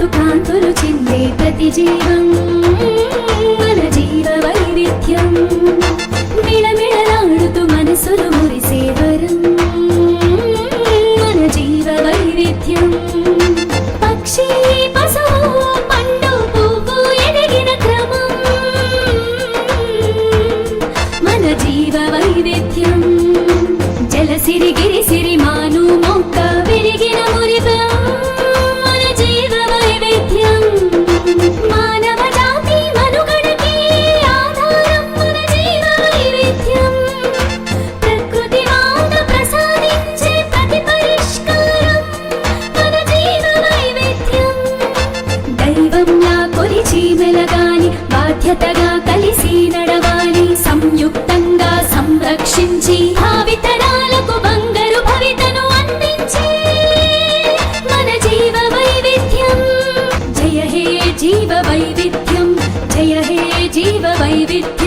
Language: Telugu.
కాంతు కాంతులు చెందే ప్రతి జీవం మన జీవ వైవిధ్యం. మిళమిళలాడుతూ మనసులు మురిసే వరం. మన జీవ వైవిధ్యం. పక్షి పశువు పండు పువ్వు ఎదిగిన క్రమం. మన జీవ వైవిధ్యం. జలసిరి గిరిసిరి మాను మొక్క విరిగిన జయ హే జీవ వైవిధ్యం జయ హే జీవ వైవిధ్యం